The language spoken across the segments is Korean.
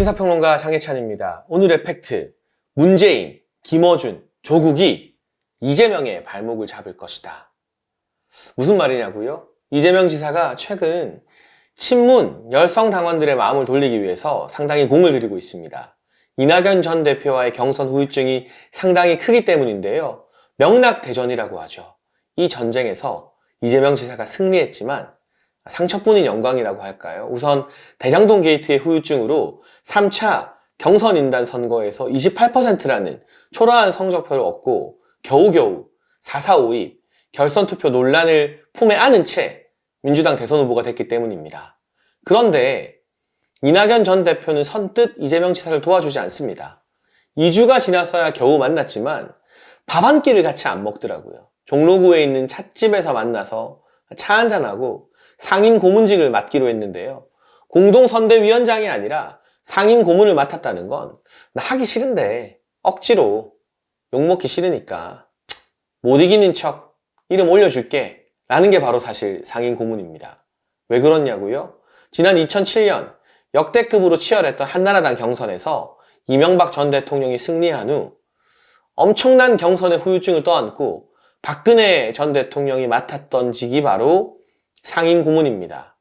시사평론가 장혜찬입니다. 오늘의 팩트. 문재인, 김어준, 조국이 이재명의 발목을 잡을 것이다. 무슨 말이냐고요? 이재명 지사가 최근 친문, 열성 당원들의 마음을 돌리기 위해서 상당히 공을 들이고 있습니다. 이낙연 전 대표와의 경선 후유증이 상당히 크기 때문인데요. 명락 대전이라고 하죠. 이 전쟁에서 이재명 지사가 승리했지만 상처뿐인 영광이라고 할까요? 우선 대장동 게이트의 후유증으로 3차 경선 인단 선거에서 28%라는 초라한 성적표를 얻고 겨우겨우 4.4.5입 결선 투표 논란을 품에 안은 채 민주당 대선 후보가 됐기 때문입니다. 그런데 이낙연 전 대표는 선뜻 이재명 지사를 도와주지 않습니다. 2주가 지나서야 겨우 만났지만 밥 한 끼를 같이 안 먹더라고요. 종로구에 있는 찻집에서 만나서 차 한잔하고 상임 고문직을 맡기로 했는데요. 공동선대위원장이 아니라 상임 고문을 맡았다는 건 나 하기 싫은데 억지로 욕먹기 싫으니까 못 이기는 척 이름 올려줄게 라는 게 바로 사실 상임 고문입니다. 왜 그렇냐고요? 지난 2007년 역대급으로 치열했던 한나라당 경선에서 이명박 전 대통령이 승리한 후 엄청난 경선의 후유증을 떠안고 박근혜 전 대통령이 맡았던 직이 바로 상임 고문입니다.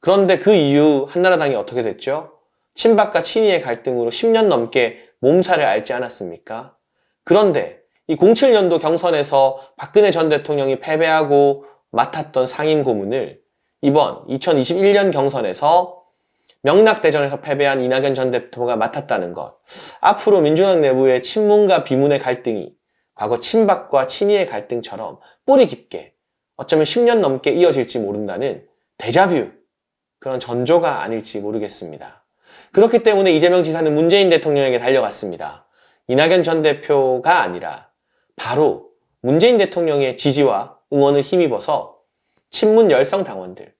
그런데 그 이후 한나라당이 어떻게 됐죠? 친박과 친이의 갈등으로 10년 넘게 몸살을 앓지 않았습니까? 그런데 이 07년도 경선에서 박근혜 전 대통령이 패배하고 맡았던 상임 고문을 이번 2021년 경선에서 명락대전에서 패배한 이낙연 전 대표가 맡았다는 것. 앞으로 민주당 내부의 친문과 비문의 갈등이 과거 친박과 친이의 갈등처럼 뿌리 깊게 어쩌면 10년 넘게 이어질지 모른다는 데자뷰 그런 전조가 아닐지 모르겠습니다. 그렇기 때문에 이재명 지사는 문재인 대통령에게 달려갔습니다. 이낙연 전 대표가 아니라 바로 문재인 대통령의 지지와 응원을 힘입어서 친문 열성 당원들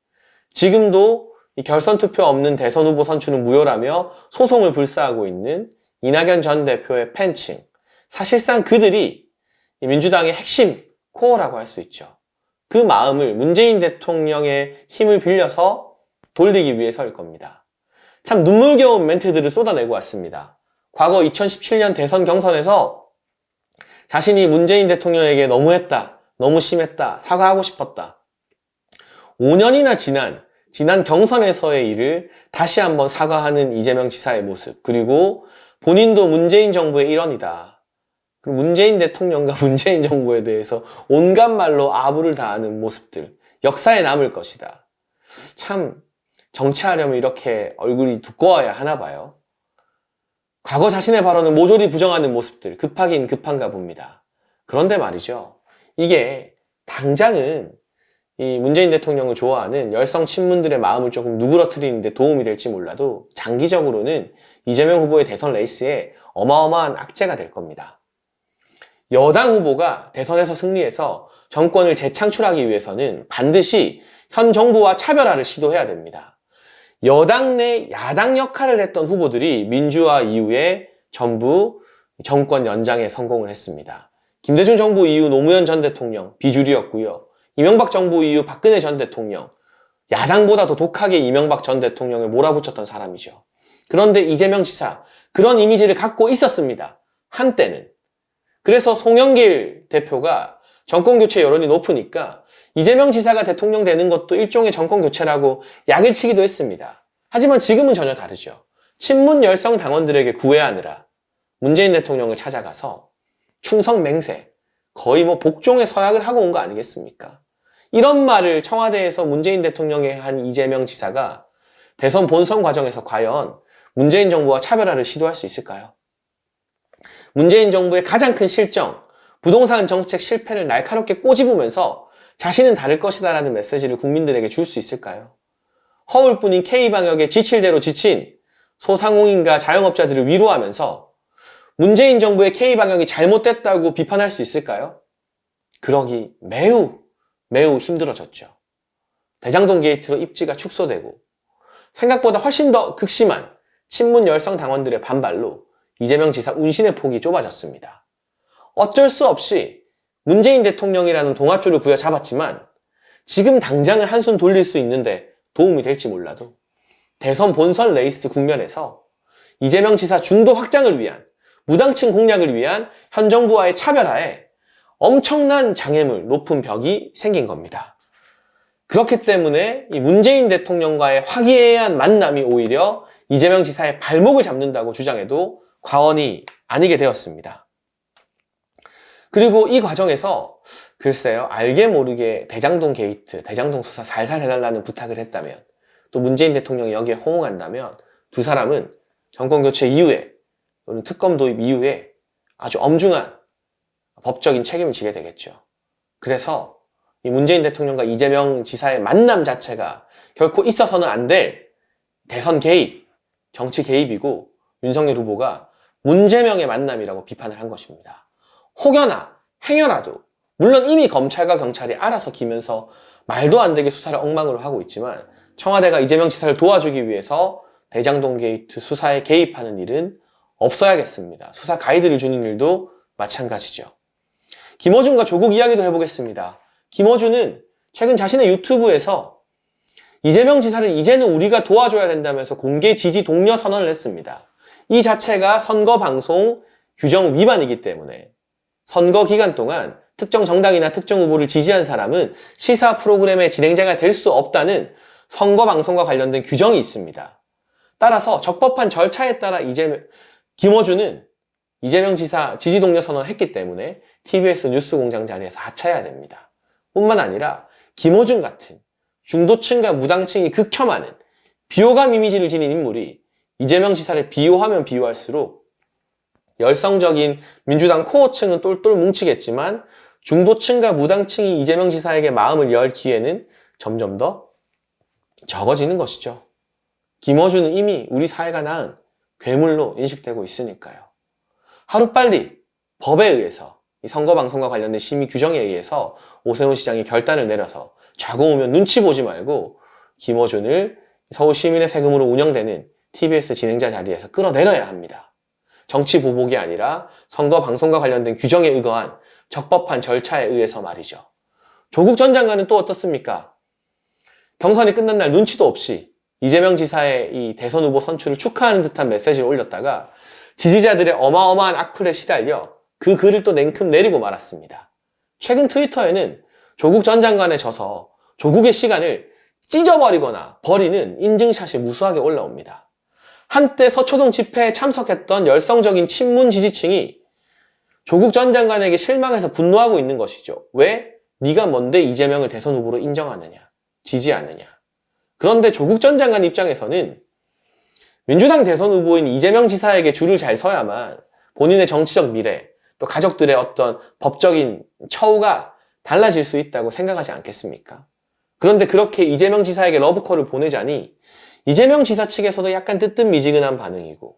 지금도 이 결선 투표 없는 대선 후보 선출은 무효라며 소송을 불사하고 있는 이낙연 전 대표의 팬층 사실상 그들이 이 민주당의 핵심 코어라고 할 수 있죠. 그 마음을 문재인 대통령의 힘을 빌려서 돌리기 위해서일 겁니다. 참 눈물겨운 멘트들을 쏟아내고 왔습니다. 과거 2017년 대선 경선에서 자신이 문재인 대통령에게 너무했다, 너무 심했다, 사과하고 싶었다. 5년이나 지난, 지난 경선에서의 일을 다시 한번 사과하는 이재명 지사의 모습, 그리고 본인도 문재인 정부의 일원이다. 그리고 문재인 대통령과 문재인 정부에 대해서 온갖 말로 아부를 다하는 모습들, 역사에 남을 것이다. 참, 정치하려면 이렇게 얼굴이 두꺼워야 하나 봐요. 과거 자신의 발언을 모조리 부정하는 모습들, 급하긴 급한가 봅니다. 그런데 말이죠. 이게 당장은 이 문재인 대통령을 좋아하는 열성 친문들의 마음을 조금 누그러뜨리는데 도움이 될지 몰라도 장기적으로는 이재명 후보의 대선 레이스에 어마어마한 악재가 될 겁니다. 여당 후보가 대선에서 승리해서 정권을 재창출하기 위해서는 반드시 현 정부와 차별화를 시도해야 됩니다. 여당 내 야당 역할을 했던 후보들이 민주화 이후에 전부 정권 연장에 성공을 했습니다. 김대중 정부 이후 노무현 전 대통령 비주류였고요. 이명박 정부 이후 박근혜 전 대통령 야당보다 더 독하게 이명박 전 대통령을 몰아붙였던 사람이죠. 그런데 이재명 지사 그런 이미지를 갖고 있었습니다. 한때는. 그래서 송영길 대표가 정권 교체 여론이 높으니까 이재명 지사가 대통령 되는 것도 일종의 정권 교체라고 약을 치기도 했습니다. 하지만 지금은 전혀 다르죠. 친문 열성 당원들에게 구애하느라 문재인 대통령을 찾아가서 충성 맹세, 거의 뭐 복종의 서약을 하고 온 거 아니겠습니까? 이런 말을 청와대에서 문재인 대통령에 한 이재명 지사가 대선 본선 과정에서 과연 문재인 정부와 차별화를 시도할 수 있을까요? 문재인 정부의 가장 큰 실정, 부동산 정책 실패를 날카롭게 꼬집으면서 자신은 다를 것이다 라는 메시지를 국민들에게 줄 수 있을까요? 허울뿐인 K방역의 지칠대로 지친 소상공인과 자영업자들을 위로하면서 문재인 정부의 K방역이 잘못됐다고 비판할 수 있을까요? 그러기 매우 매우 힘들어졌죠. 대장동 게이트로 입지가 축소되고 생각보다 훨씬 더 극심한 친문 열성 당원들의 반발로 이재명 지사 운신의 폭이 좁아졌습니다. 어쩔 수 없이 문재인 대통령이라는 동아줄을 부여잡았지만 지금 당장은 한숨 돌릴 수 있는데 도움이 될지 몰라도 대선 본선 레이스 국면에서 이재명 지사 중도 확장을 위한 무당층 공략을 위한 현 정부와의 차별화에 엄청난 장애물, 높은 벽이 생긴 겁니다. 그렇기 때문에 이 문재인 대통령과의 화기애애한 만남이 오히려 이재명 지사의 발목을 잡는다고 주장해도 과언이 아니게 되었습니다. 그리고 이 과정에서 글쎄요, 알게 모르게 대장동 게이트, 대장동 수사 살살 해달라는 부탁을 했다면 또 문재인 대통령이 여기에 호응한다면 두 사람은 정권 교체 이후에 또는 특검 도입 이후에 아주 엄중한 법적인 책임을 지게 되겠죠. 그래서 이 문재인 대통령과 이재명 지사의 만남 자체가 결코 있어서는 안 될 대선 개입, 정치 개입이고 윤석열 후보가 문재명의 만남이라고 비판을 한 것입니다. 혹여나 행여라도 물론 이미 검찰과 경찰이 알아서 기면서 말도 안 되게 수사를 엉망으로 하고 있지만 청와대가 이재명 지사를 도와주기 위해서 대장동 게이트 수사에 개입하는 일은 없어야겠습니다. 수사 가이드를 주는 일도 마찬가지죠. 김어준과 조국 이야기도 해보겠습니다. 김어준은 최근 자신의 유튜브에서 이재명 지사를 이제는 우리가 도와줘야 된다면서 공개 지지 독려 선언을 했습니다. 이 자체가 선거 방송 규정 위반이기 때문에 선거 기간 동안 특정 정당이나 특정 후보를 지지한 사람은 시사 프로그램의 진행자가 될 수 없다는 선거 방송과 관련된 규정이 있습니다. 따라서 적법한 절차에 따라 이재명, 김어준은 이재명 지사 지지 독려 선언을 했기 때문에 TBS 뉴스 공장 자리에서 하차해야 됩니다. 뿐만 아니라 김어준 같은 중도층과 무당층이 극혐하는 비호감 이미지를 지닌 인물이 이재명 지사를 비호하면 비호할수록 열성적인 민주당 코어층은 똘똘 뭉치겠지만 중도층과 무당층이 이재명 지사에게 마음을 열 기회는 점점 더 적어지는 것이죠. 김어준은 이미 우리 사회가 낳은 괴물로 인식되고 있으니까요. 하루빨리 법에 의해서 이 선거방송과 관련된 심의 규정에 의해서 오세훈 시장이 결단을 내려서 좌고 오면 눈치 보지 말고 김어준을 서울 시민의 세금으로 운영되는 TBS 진행자 자리에서 끌어내려야 합니다. 정치 보복이 아니라 선거 방송과 관련된 규정에 의거한 적법한 절차에 의해서 말이죠. 조국 전 장관은 또 어떻습니까? 경선이 끝난 날 눈치도 없이 이재명 지사의 이 대선 후보 선출을 축하하는 듯한 메시지를 올렸다가 지지자들의 어마어마한 악플에 시달려 그 글을 또 냉큼 내리고 말았습니다. 최근 트위터에는 조국 전 장관에 져서 조국의 시간을 찢어버리거나 버리는 인증샷이 무수하게 올라옵니다. 한때 서초동 집회에 참석했던 열성적인 친문 지지층이 조국 전 장관에게 실망해서 분노하고 있는 것이죠. 왜? 네가 뭔데 이재명을 대선 후보로 인정하느냐, 지지하느냐. 그런데 조국 전 장관 입장에서는 민주당 대선 후보인 이재명 지사에게 줄을 잘 서야만 본인의 정치적 미래, 또 가족들의 어떤 법적인 처우가 달라질 수 있다고 생각하지 않겠습니까? 그런데 그렇게 이재명 지사에게 러브콜을 보내자니 이재명 지사 측에서도 약간 뜨뜻미지근한 반응이고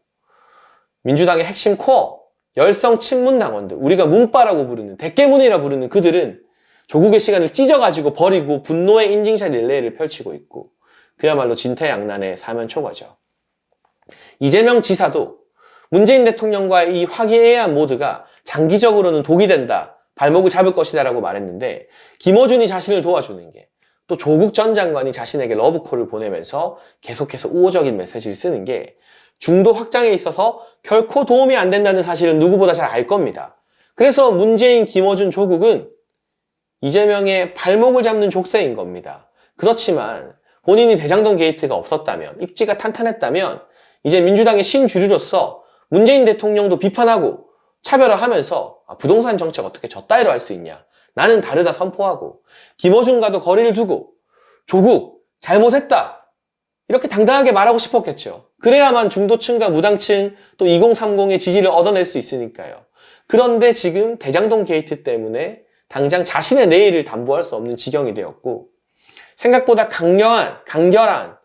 민주당의 핵심 코어, 열성 친문 당원들, 우리가 문바라고 부르는 대깨문이라 부르는 그들은 조국의 시간을 찢어가지고 버리고 분노의 인증샷 릴레이를 펼치고 있고 그야말로 진퇴양난의 사면초가죠. 이재명 지사도 문재인 대통령과의 이 화기애애한 모드가 장기적으로는 독이 된다, 발목을 잡을 것이다 라고 말했는데 김어준이 자신을 도와주는 게 또 조국 전 장관이 자신에게 러브콜을 보내면서 계속해서 우호적인 메시지를 쓰는 게 중도 확장에 있어서 결코 도움이 안 된다는 사실은 누구보다 잘 알 겁니다. 그래서 문재인, 김어준, 조국은 이재명의 발목을 잡는 족쇄인 겁니다. 그렇지만 본인이 대장동 게이트가 없었다면, 입지가 탄탄했다면 이제 민주당의 신주류로서 문재인 대통령도 비판하고 차별화하면서 아, 부동산 정책 어떻게 저 따위로 할 수 있냐. 나는 다르다 선포하고 김어준과도 거리를 두고 조국 잘못했다. 이렇게 당당하게 말하고 싶었겠죠. 그래야만 중도층과 무당층 또 2030의 지지를 얻어낼 수 있으니까요. 그런데 지금 대장동 게이트 때문에 당장 자신의 내일을 담보할 수 없는 지경이 되었고 생각보다 강력한, 강결한,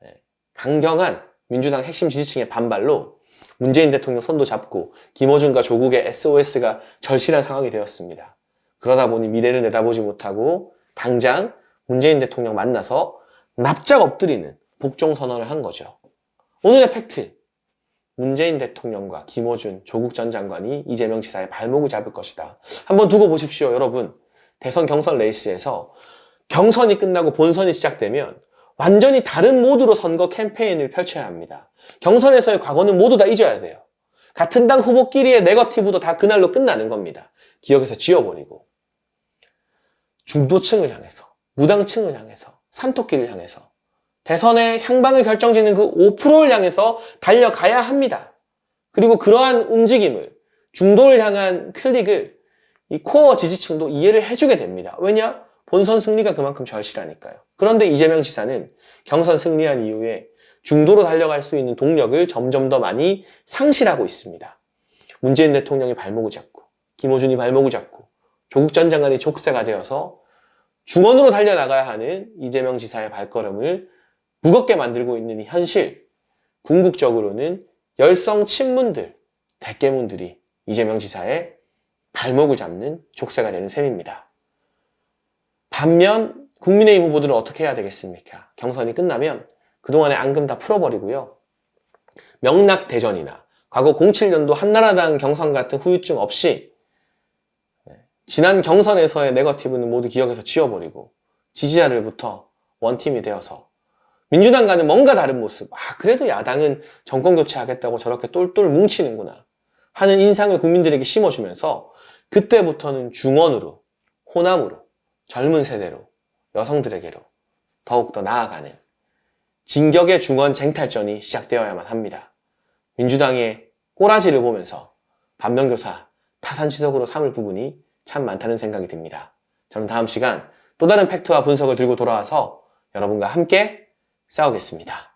네, 강경한 민주당 핵심 지지층의 반발로 문재인 대통령 손도 잡고 김어준과 조국의 SOS가 절실한 상황이 되었습니다. 그러다 보니 미래를 내다보지 못하고 당장 문재인 대통령 만나서 납작 엎드리는 복종 선언을 한 거죠. 오늘의 팩트. 문재인 대통령과 김어준, 조국 전 장관이 이재명 지사의 발목을 잡을 것이다. 한번 두고 보십시오, 여러분. 대선 경선 레이스에서 경선이 끝나고 본선이 시작되면 완전히 다른 모드로 선거 캠페인을 펼쳐야 합니다. 경선에서의 과거는 모두 다 잊어야 돼요. 같은 당 후보끼리의 네거티브도 다 그날로 끝나는 겁니다. 기억에서 지워버리고. 중도층을 향해서, 무당층을 향해서, 산토끼를 향해서, 대선의 향방을 결정짓는 그 5%를 향해서 달려가야 합니다. 그리고 그러한 움직임을, 중도를 향한 클릭을 이 코어 지지층도 이해를 해주게 됩니다. 왜냐? 본선 승리가 그만큼 절실하니까요. 그런데 이재명 지사는 경선 승리한 이후에 중도로 달려갈 수 있는 동력을 점점 더 많이 상실하고 있습니다. 문재인 대통령이 발목을 잡고, 김호준이 발목을 잡고, 조국 전 장관이 족쇄가 되어서 중원으로 달려나가야 하는 이재명 지사의 발걸음을 무겁게 만들고 있는 이 현실, 궁극적으로는 열성 친문들, 대깨문들이 이재명 지사의 발목을 잡는 족쇄가 되는 셈입니다. 반면 국민의힘 후보들은 어떻게 해야 되겠습니까? 경선이 끝나면 그동안의 앙금 다 풀어버리고요. 명락 대전이나 과거 07년도 한나라당 경선 같은 후유증 없이 네, 지난 경선에서의 네거티브는 모두 기억에서 지워버리고 지지자들부터 원팀이 되어서 민주당과는 뭔가 다른 모습. 아, 그래도 야당은 정권 교체하겠다고 저렇게 똘똘 뭉치는구나. 하는 인상을 국민들에게 심어주면서 그때부터는 중원으로, 호남으로, 젊은 세대로, 여성들에게로 더욱더 나아가는 진격의 중원 쟁탈전이 시작되어야만 합니다. 민주당의 꼬라지를 보면서 반면교사 타산지석으로 삼을 부분이 참 많다는 생각이 듭니다. 저는 다음 시간 또 다른 팩트와 분석을 들고 돌아와서 여러분과 함께 싸우겠습니다.